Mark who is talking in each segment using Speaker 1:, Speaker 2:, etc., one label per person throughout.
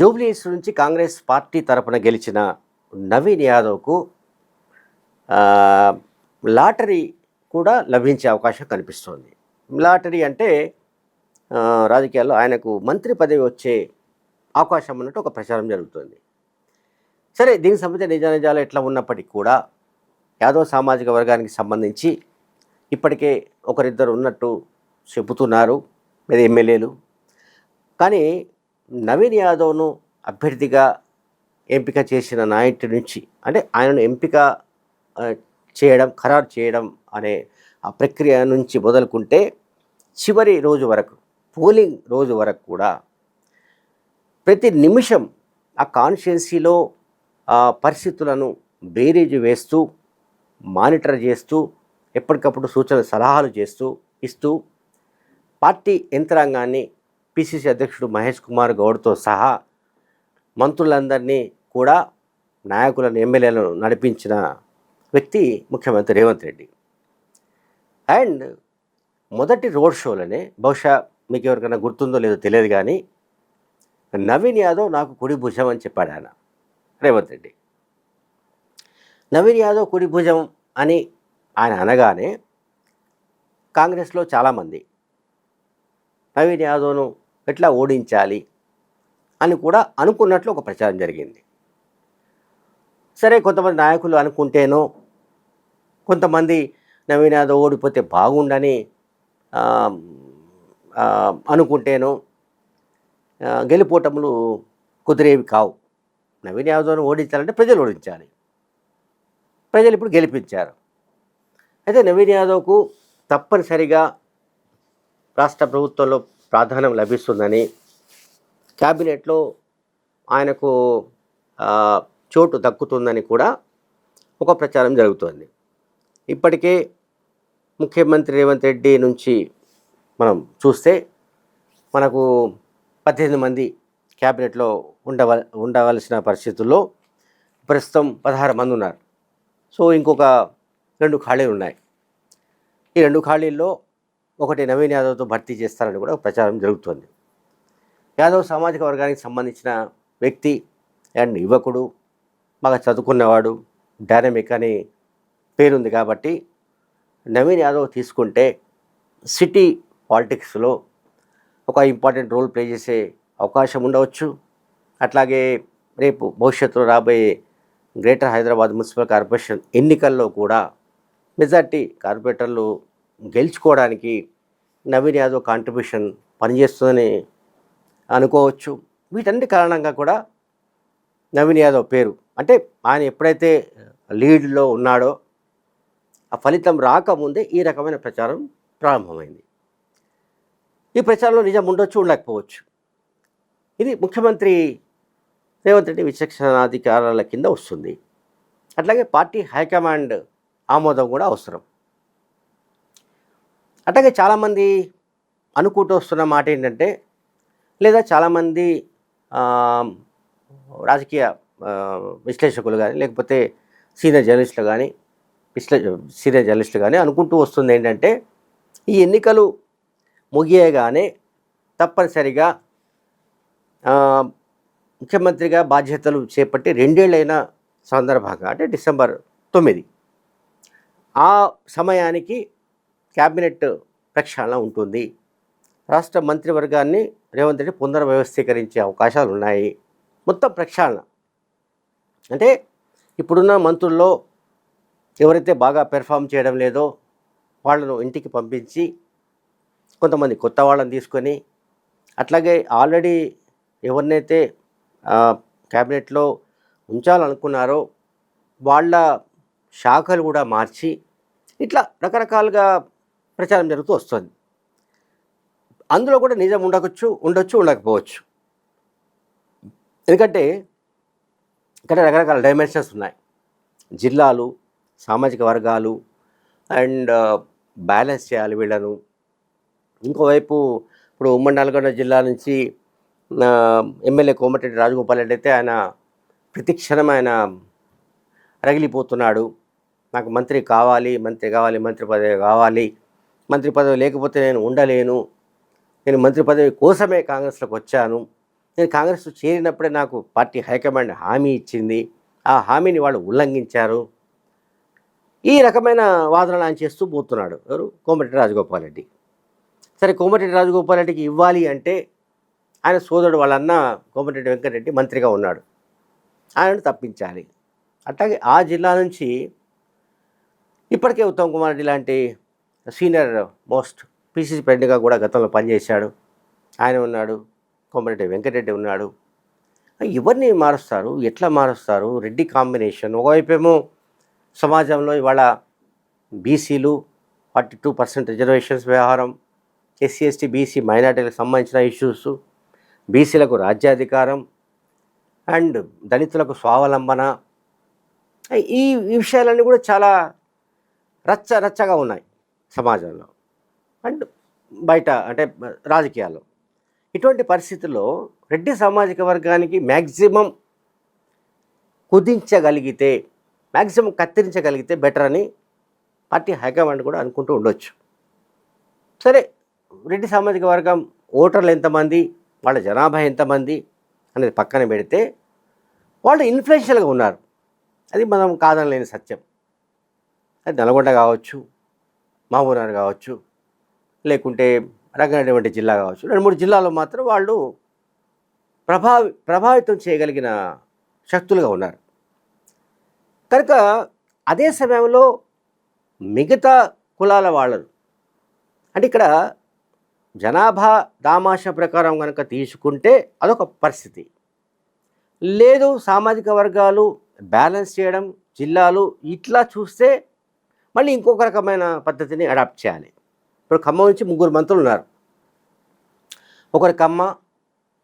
Speaker 1: జూబ్లీస్ నుంచి కాంగ్రెస్ పార్టీ తరపున గెలిచిన నవీన్ యాదవ్కు లాటరీ కూడా లభించే అవకాశం కనిపిస్తోంది. లాటరీ అంటే రాజకీయాల్లో ఆయనకు మంత్రి పదవి వచ్చే అవకాశం ఉన్నట్టు ఒక ప్రచారం జరుగుతుంది. సరే దీనికి సంబంధించిన నిజానిజాలు ఎట్లా ఉన్నప్పటికీ కూడా యాదవ్ సామాజిక వర్గానికి సంబంధించి ఇప్పటికే ఒకరిద్దరు ఉన్నట్టు చెబుతున్నారు మీద ఎమ్మెల్యేలు. కానీ నవీన్ యాదవ్ను అభ్యర్థిగా ఎంపిక చేసిన నాయకుడి నుంచి అంటే ఆయనను ఎంపిక చేయడం ఖరారు చేయడం అనే ఆ ప్రక్రియ నుంచి మొదలుకుంటే చివరి రోజు వరకు పోలింగ్ రోజు వరకు కూడా ప్రతి నిమిషం ఆ కాన్స్టిట్యున్సీలో ఆ పరిస్థితులను బేరీజు వేస్తూ మానిటర్ చేస్తూ ఎప్పటికప్పుడు సూచన సలహాలు చేస్తూ ఇస్తూ పార్టీ యంత్రాంగాన్ని పిసిసి అధ్యక్షుడు మహేష్ కుమార్ గౌడ్తో సహా మంత్రులందరినీ కూడా నాయకులను ఎమ్మెల్యేలను నడిపించిన వ్యక్తి ముఖ్యమంత్రి రేవంత్ రెడ్డి. అండ్ మొదటి రోడ్ షోలోనే బహుశా మీకు ఎవరికైనా గుర్తుందో లేదో తెలియదు కానీ నవీన్ యాదవ్ నాకు కుడి భుజం అని చెప్పాడు ఆయన రేవంత్ రెడ్డి. నవీన్ యాదవ్ కుడి భుజం అని ఆయన అనగానే కాంగ్రెస్లో చాలామంది నవీన్ యాదవ్ను ఎట్లా ఓడించాలి అని కూడా అనుకున్నట్లు ఒక ప్రచారం జరిగింది. సరే కొంతమంది నాయకులు అనుకుంటేనో కొంతమంది నవీన్ యాదవ్ ఓడిపోతే బాగుండని అనుకుంటేనో గెలిపోటములు గెలుపోటములు కుదిరేవి కావు. నవీన్ యాదవ్ను ఓడించాలంటే ప్రజలు ఓడించాలి. ప్రజలు ఇప్పుడు గెలిపించారు. అయితే నవీన్ యాదవ్కు తప్పనిసరిగా రాష్ట్ర ప్రభుత్వంలో ప్రాధాన్యం లభిస్తుందని క్యాబినెట్లో ఆయనకు చోటు దక్కుతుందని కూడా ఒక ప్రచారం జరుగుతోంది. ఇప్పటికే ముఖ్యమంత్రి రేవంత్ రెడ్డి నుంచి మనం చూస్తే మనకు పద్దెనిమిది మంది క్యాబినెట్లో ఉండవ ఉండవలసిన పరిస్థితుల్లో ప్రస్తుతం పదహారు మంది ఉన్నారు. సో ఇంకొక రెండు ఖాళీలు ఉన్నాయి. ఈ రెండు ఖాళీల్లో ఒకటి నవీన్ యాదవ్తో భర్తీ చేస్తారని కూడా ప్రచారం జరుగుతోంది. యాదవ్ సామాజిక వర్గానికి సంబంధించిన వ్యక్తి అండ్ యువకుడు బాగా చదువుకున్నవాడు డైనమిక్ అని పేరుంది కాబట్టి నవీన్ యాదవ్ తీసుకుంటే సిటీ పాలిటిక్స్లో ఒక ఇంపార్టెంట్ రోల్ ప్లే చేసే అవకాశం ఉండవచ్చు. అట్లాగే రేపు భవిష్యత్తులో రాబోయే గ్రేటర్ హైదరాబాద్ మున్సిపల్ కార్పొరేషన్ ఎన్నికల్లో కూడా మెజార్టీ కార్పొరేటర్లు గెలుచుకోవడానికి నవీన్ యాదవ్ కాంట్రిబ్యూషన్ పనిచేస్తుందని అనుకోవచ్చు. వీటన్నిటి కారణంగా కూడా నవీన్ యాదవ్ పేరు. అంటే ఆయన ఎప్పుడైతే లీడ్లో ఉన్నాడో ఆ ఫలితం రాకముందే ఈ రకమైన ప్రచారం ప్రారంభమైంది. ఈ ప్రచారంలో నిజం ఉండొచ్చు ఉండకపోవచ్చు ఇది ముఖ్యమంత్రి రేవంత్ రెడ్డి విచక్షణాధికారాల కింద వస్తుంది. అట్లాగే పార్టీ హైకమాండ్ ఆమోదం కూడా అవసరం. అట్లాగే చాలామంది అనుకుంటూ వస్తున్న మాట ఏంటంటే లేదా చాలామంది రాజకీయ విశ్లేషకులు కానీ లేకపోతే సీనియర్ జర్నలిస్టులు కానీ విశ్లే సీనియర్ జర్నలిస్టులు కానీ అనుకుంటూ వస్తుంది ఏంటంటే ఈ ఎన్నికలు ముగియగానే తప్పనిసరిగా ముఖ్యమంత్రిగా బాధ్యతలు చేపట్టి రెండేళ్ళైన సందర్భంగా అంటే డిసెంబర్ తొమ్మిది ఆ సమయానికి క్యాబినెట్ ప్రక్షాళన ఉంటుంది. రాష్ట్ర మంత్రివర్గాన్ని రేవంత్ రెడ్డి పునర్వ్యవస్థీకరించే అవకాశాలు ఉన్నాయి మొత్తం ప్రక్షాళన. అంటే ఇప్పుడున్న మంత్రుల్లో ఎవరైతే బాగా పెర్ఫామ్ చేయడం లేదో వాళ్ళను ఇంటికి పంపించి కొంతమంది కొత్త వాళ్ళని తీసుకొని అట్లాగే ఆల్రెడీ ఎవరినైతే క్యాబినెట్లో ఉంచాలనుకున్నారో వాళ్ళ శాఖలు కూడా మార్చి ఇట్లా రకరకాలుగా ప్రచారం జరుగుతూ వస్తుంది. అందులో కూడా నిజం ఉండవచ్చు ఉండొచ్చు ఉండకపోవచ్చు. ఎందుకంటే ఇక్కడ రకరకాల డైమెన్షన్స్ ఉన్నాయి. జిల్లాలు సామాజిక వర్గాలు అండ్ బ్యాలెన్స్ చేయాలి వీళ్ళను. ఇంకోవైపు ఇప్పుడు ఉమ్మడి నల్గొండ జిల్లా నుంచి ఎమ్మెల్యే కోమటిరెడ్డి రాజగోపాల్ రెడ్డి అయితే ఆయన ప్రతిక్షణం ఆయన రగిలిపోతున్నాడు. నాకు మంత్రి కావాలి మంత్రి కావాలి మంత్రి పదవి కావాలి. మంత్రి పదవి లేకపోతే నేను ఉండలేను. నేను మంత్రి పదవి కోసమే కాంగ్రెస్లోకి వచ్చాను. నేను కాంగ్రెస్ చేరినప్పుడే నాకు పార్టీ హైకమాండ్ హామీ ఇచ్చింది. ఆ హామీని వాళ్ళు ఉల్లంఘించారు. ఈ రకమైన వాదనలు ఆయన చేస్తూ పోతున్నాడు. ఎవరు? కోమటిరెడ్డి రాజగోపాల్ రెడ్డి. సరే కోమటిరెడ్డి రాజగోపాల్ రెడ్డికి ఇవ్వాలి అంటే ఆయన సోదరుడు వాళ్ళన్న కోమటిరెడ్డి వెంకటరెడ్డి మంత్రిగా ఉన్నాడు. ఆయనను తప్పించాలి. అట్లాగే ఆ జిల్లా నుంచి ఇప్పటికే ఉత్తమ్ కుమార్ రెడ్డి లాంటి సీనియర్ మోస్ట్ పీసీసీ ప్రెసిడెంట్గా కూడా గతంలో పనిచేశాడు. ఆయన ఉన్నాడు కోమటిరెడ్డి వెంకటరెడ్డి ఉన్నాడు. ఎవరిని మారుస్తారు? ఎట్లా మారుస్తారు? రెడ్డి కాంబినేషన్. ఒకవైపేమో సమాజంలో ఇవాళ బీసీలు ఫార్టీ టూ పర్సెంట్ రిజర్వేషన్స్ వ్యవహారం ఎస్సీ ఎస్టీ బీసీ మైనార్టీలకు సంబంధించిన ఇష్యూస్ బీసీలకు రాజ్యాధికారం అండ్ దళితులకు స్వావలంబన. ఈ విషయాలన్నీ కూడా చాలా రచ్చ రచ్చగా ఉన్నాయి. సమాజంలో అండ్ బయట అంటే రాజకీయాల్లో. ఇటువంటి పరిస్థితుల్లో రెడ్డి సామాజిక వర్గానికి మ్యాక్సిమం కుదించగలిగితే మ్యాక్సిమం కత్తిరించగలిగితే బెటర్ అని పార్టీ హైకమాండ్ కూడా అనుకుంటూ ఉండొచ్చు. సరే రెడ్డి సామాజిక వర్గం ఓటర్లు ఎంతమంది వాళ్ళ జనాభా ఎంతమంది అనేది పక్కన పెడితే వాళ్ళు ఇన్ఫ్లుయెన్షియల్గా ఉన్నారు. అది మనం కాదనలేని సత్యం. అది నల్గొండ కావచ్చు మహబూబ్నగర్ కావచ్చు లేకుంటే రంగారెడ్డి జిల్లా కావచ్చు. రెండు మూడు జిల్లాలో మాత్రం వాళ్ళు ప్రభావి ప్రభావితం చేయగలిగిన శక్తులుగా ఉన్నారు. కనుక అదే సమయంలో మిగతా కులాల వాళ్ళను అంటే ఇక్కడ జనాభా దామాష ప్రకారం కనుక తీసుకుంటే అదొక పరిస్థితి. లేదు సామాజిక వర్గాలు బ్యాలెన్స్ చేయడం జిల్లాలు ఇట్లా చూస్తే మళ్ళీ ఇంకొక రకమైన పద్ధతిని అడాప్ట్ చేయాలి. ఇప్పుడు ఖమ్మం నుంచి ముగ్గురు మంత్రులు ఉన్నారు. ఒకరు కమ్మ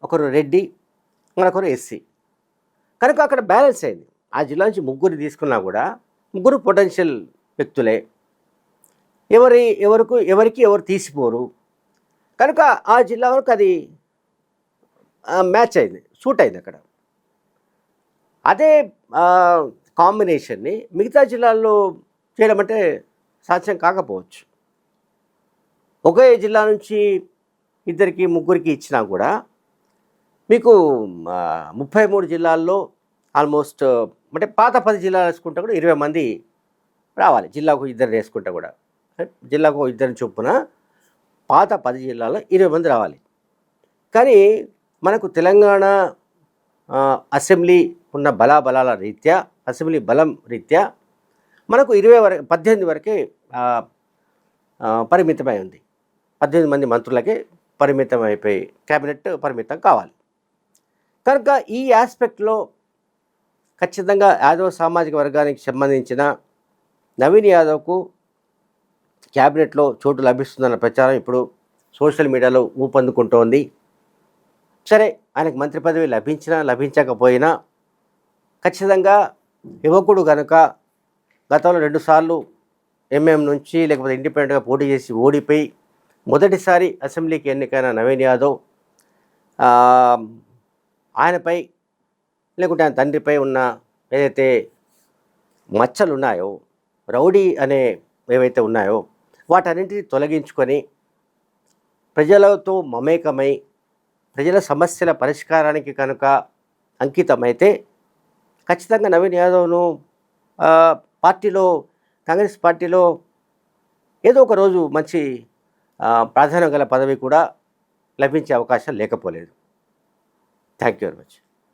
Speaker 1: ఒకరు రెడ్డి మరొకరు ఎస్సీ. కనుక అక్కడ బ్యాలెన్స్ అయింది. ఆ జిల్లా నుంచి ముగ్గురు తీసుకున్నా కూడా ముగ్గురు పొటెన్షియల్ వ్యక్తులే. ఎవరి ఎవరికి ఎవరికి ఎవరు తీసిపోరు. కనుక ఆ జిల్లా వరకు అది మ్యాచ్ అయింది సూట్ అయింది అక్కడ. అదే కాంబినేషన్ని మిగతా జిల్లాల్లో చేయడం అంటే సాధ్యం కాకపోవచ్చు. ఒకే జిల్లా నుంచి ఇద్దరికి ముగ్గురికి ఇచ్చినా కూడా మీకు ముప్పై మూడు జిల్లాల్లో ఆల్మోస్ట్ అంటే పాత పది జిల్లాలు వేసుకుంటే కూడా ఇరవై మంది రావాలి. జిల్లాకు ఇద్దరు వేసుకుంటే కూడా. జిల్లాకు ఇద్దరిని చొప్పున పాత పది జిల్లాలో ఇరవై మంది రావాలి. కానీ మనకు తెలంగాణ అసెంబ్లీ ఉన్న బలాబలాల రీత్యా అసెంబ్లీ బలం రీత్యా మనకు ఇరవై వరకు పద్దెనిమిది వరకే పరిమితమై ఉంది. పద్దెనిమిది మంది మంత్రులకే పరిమితం అయిపోయి క్యాబినెట్ పరిమితం కావాలి. కనుక ఈ ఆస్పెక్ట్లో ఖచ్చితంగా యాదవ్ సామాజిక వర్గానికి సంబంధించిన నవీన్ యాదవ్కు క్యాబినెట్లో చోటు లభిస్తుందన్న ప్రచారం ఇప్పుడు సోషల్ మీడియాలో ఊపందుకుంటోంది. సరే ఆయనకు మంత్రి పదవి లభించినా లభించకపోయినా ఖచ్చితంగా యువకుడు కనుక గతంలో రెండుసార్లు ఎంఎం నుంచి లేకపోతే ఇండిపెండెంట్గా పోటీ చేసి ఓడిపోయి మొదటిసారి అసెంబ్లీకి ఎన్నికైన నవీన్ యాదవ్ ఆయనపై లేకుంటే ఆయన తండ్రిపై ఉన్న ఏదైతే మచ్చలు ఉన్నాయో రౌడీ అనే ఏవైతే ఉన్నాయో వాటన్నింటినీ తొలగించుకొని ప్రజలతో మమేకమై ప్రజల సమస్యల పరిష్కారానికి కనుక అంకితమైతే ఖచ్చితంగా నవీన్ యాదవ్ను పార్టీలో కాంగ్రెస్ పార్టీలో ఏదో ఒక రోజు మంచి ప్రాధాన్యం గల పదవి కూడా లభించే అవకాశం లేకపోలేదు. Thank you very much